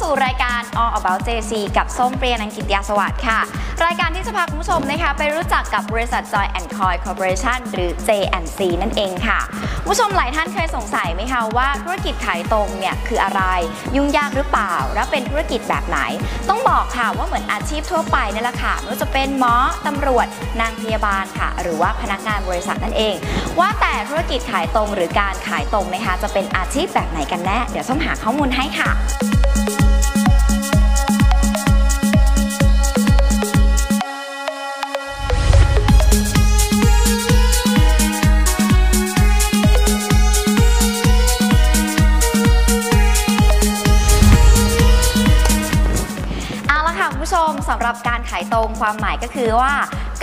สู่รายการ All About JC กับส้มเปรียนังกิตยาสวัสดิ์ค่ะ รายการที่จะพาคุณผู้ชมนะคะ ไปรู้จักกับบริษัท Joy and Coy Corporation หรือ J&C นั่นเองค่ะคุณผู้ชมหลายท่านเคยสงสัยไหมคะว่าธุรกิจขายตรงเนี่ยคืออะไร ยุ่งยากหรือเปล่า และเป็นธุรกิจแบบไหน ต้องบอกค่ะว่าเหมือนอาชีพทั่วไปนี่แหละค่ะไม่ว่าจะเป็นหมอตำรวจนางพยาบาลค่ะ หรือว่าพนักงานบริษัทนั่นเอง ว่าแต่ธุรกิจขายตรงหรือการขายตรงนะคะจะเป็นอาชีพแบบไหนกันแน่เดี๋ยวส้มหาข้อมูลให้ค่ะ ค่ะคุณผู้ชมสำหรับการขายตรงความหมายก็คือว่า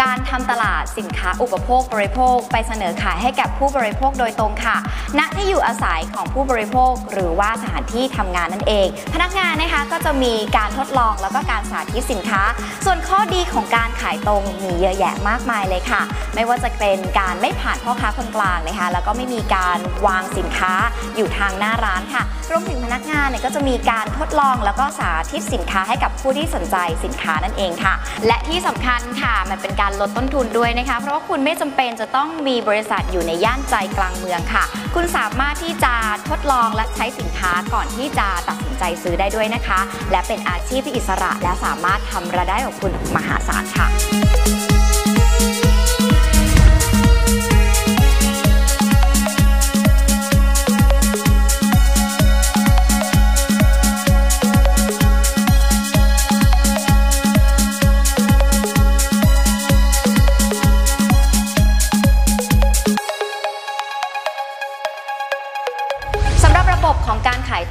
การทำตลาดสินค้าอุปโภคบริโภค ไปเสนอขายให้กับผู้บริโภคโดยตรงค่ะ ณ ที่อยู่อาศัยของผู้บริโภค หรือว่าสถานที่ทำงานนั่นเอง พนักงานนะคะก็จะมีการทดลองแล้วก็การสาธิตสินค้า ส่วนข้อดีของการขายตรงมีเยอะแยะมากมายเลยค่ะ ไม่ว่าจะเป็นการไม่ผ่านพ่อค้าคนกลางนะคะ แล้วก็ไม่มีการวางสินค้าอยู่ทางหน้าร้านค่ะ รวมถึงพนักงานเนี่ยก็จะมีการทดลองแล้วก็สาธิตสินค้าให้กับผู้ที่สนใจสินค้านั่นเองค่ะ และที่สำคัญค่ะมันเป็นการลดต้นทุนด้วยนะคะ เพราะว่าคุณไม่จำเป็นจะต้องมีบริษัทอยู่ในย่านใจกลางเมืองค่ะ คุณสามารถที่จะทดลองและใช้สินค้าก่อนที่จะตัดสินใจซื้อได้ด้วยนะคะ และเป็นอาชีพที่อิสระและสามารถทำรายได้ของคุณมหาศาลค่ะ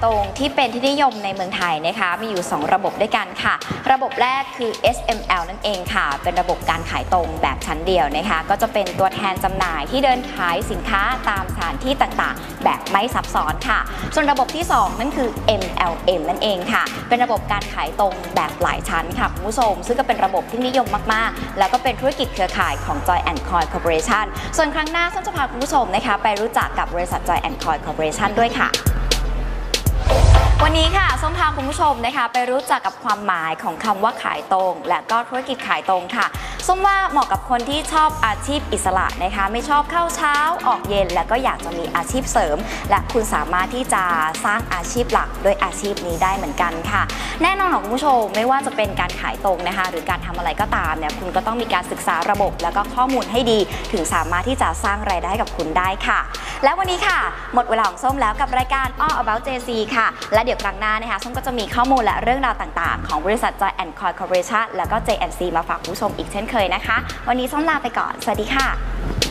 ตรงที่เป็นที่นิยมในเมืองไทยนะคะ มีอยู่ 2 ระบบด้วยกันค่ะ ระบบแรกคือ SML นั่นเองค่ะ เป็นระบบการขายตรงแบบชั้นเดียวนะคะ ก็จะเป็นตัวแทนจำหน่ายที่เดินขายสินค้าตามสถานที่ต่างๆ แบบไม่ซับซ้อนค่ะ ส่วนระบบที่ 2 นั่นคือ MLM นั่นเองค่ะ เป็นระบบการขายตรงแบบหลายชั้นค่ะคุณผู้ชม ซึ่งก็เป็นระบบที่นิยมมากๆ แล้วก็เป็นธุรกิจเครือข่ายของ Joy and Coy Corporation ส่วนครั้งหน้าส้มจะพาคุณผู้ชมนะคะ ไปรู้จักกับบริษัท Joy and Coy Corporation ด้วยค่ะ วันนี้ค่ะส้มพาคุณผู้ชมนะคะไปรู้จักกับความหมายของคำว่าขายตรง และก็ธุรกิจขายตรงค่ะส้มว่าเหมาะกับคนที่ชอบอาชีพอิสระนะคะ ไม่ชอบเข้าเช้าออกเย็น แล้วก็อยากจะมีอาชีพเสริม และคุณสามารถที่จะสร้างอาชีพหลักด้วยอาชีพนี้ได้เหมือนกันค่ะ แน่นอนของคุณผู้ชมไม่ว่าจะเป็นการขายตรงนะคะ หรือการทำอะไรก็ตามเนี่ยคุณก็ต้องมีการศึกษาระบบ แล้วก็ข้อมูลให้ดี ถึงสามารถที่จะสร้างรายได้ให้กับคุณได้ค่ะ และวันนี้ค่ะ หมดเวลาของส้มแล้วกับรายการ All About JC ค่ะและเดี๋ยวครั้งหน้านะคะส้มก็จะมีข้อมูลและเรื่องราวต่างๆ ของบริษัท Joy and Coy Corporation แล้วก็ J&C มาฝากผู้ชมอีกเช่นเคยนะคะ วันนี้ส้มลาไปก่อน สวัสดีค่ะ